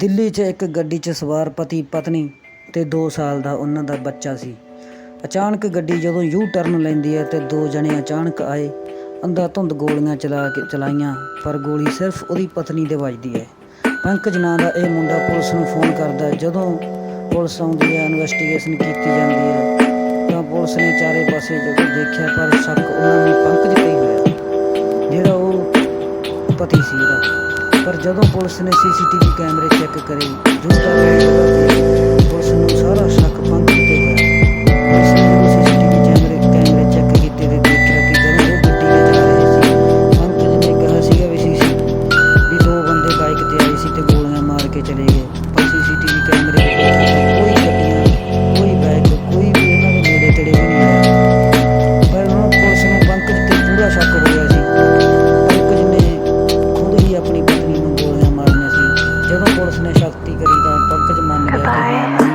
ਦਿੱਲੀ 'ਚ ਇੱਕ ਗੱਡੀ 'ਚ ਸਵਾਰ ਪਤੀ, ਪਤਨੀ ਤੇ 2 ਸਾਲ ਦਾ ਉਹਨਾਂ ਦਾ ਬੱਚਾ ਸੀ। ਅਚਾਨਕ ਗੱਡੀ ਜਦੋਂ ਯੂ ਟਰਨ ਲੈਂਦੀ ਹੈ ਤੇ ਦੋ ਜਣੇ ਅਚਾਨਕ ਆਏ। ਅੰਧਾ ਧੁੰਦ ਗੋਲੀਆਂ ਚਲਾ ਕੇ ਚਲਾਈਆਂ, ਪਰ ਗੋਲੀ ਸਿਰਫ ਉਹਦੀ ਪਤਨੀ ਦੇ ਵੱਜਦੀ ਹੈ। ਪੰਕਜ ਨਾਂ ਦਾ ਇਹ ਮੁੰਡਾ ਪੁਲਿਸ ਨੂੰ ਫੋਨ ਕਰਦਾ ਜਦੋਂ ਪੁਲਿਸ ਆਉਂਦੀ ਹੈ, ਇਨਵੈਸਟੀਗੇਸ਼ਨ ਕੀਤੀ ਜਾਂਦੀ ਹੈ, ਤਾਂ ਪੁਲਿਸ ਨੇ ਚਾਰੇ ਪਾਸੇ ਜਦੋਂ ਦੇਖਿਆ, ਪਰ ਸ਼ੱਕ ਉਹਨਾਂ ਨੂੰ ਪੰਕਜ ਤੇ ਹੀ ਹੋਇਆ। ਜਿਹੜਾ ਉਹ ਪਤੀ ਸੀ ਉਹਦਾ ਪਰ ਜਦੋਂ ਪੁਲਿਸ ਨੇ ਸੀਸੀਟੀਵੀ ਕੈਮਰੇ ਚੈੱਕ ਕਰੇ, ਜੁੱਤਾ ਪੁਲਿਸ ਨੂੰ ਸਾਰਾ ਸ਼ੱਕ ਪੰਕਜ ਤੇ ਹੋਇਆ ਪੁਲਿਸ ਨੇ ਜਦੋਂ ਸੀਸੀਟੀਵੀ ਕੈਮਰੇ ਕੈਮਰੇ ਚੈੱਕ ਕੀਤੇ ਤੇ ਦੇਖਿਆ ਕਿ ਜਦੋਂ ਉਹ ਗੱਡੀ ਵਿੱਚ ਜਾ ਰਹੇ ਸੀ। ਪੰਕਜ ਨੇ ਕਿਹਾ ਸੀਗਾ ਵੀ ਸੀਸੀ ਵੀ ਦੋ ਬੰਦੇ ਬਾਈਕ ਤੇ ਆਏ ਸੀ ਤੇ ਗੋਲੀਆਂ ਮਾਰ ਕੇ ਚਲੇ ਗਏ, ਪਰ ਸੀਸੀਟੀਵੀ ਜਦੋਂ ਪੁਲਿਸ ਨੇ ਸ਼ਕਤੀ ਕਰੀ ਤਾਂ ਪੰਕਜ ਮੰਨ ਗਿਆ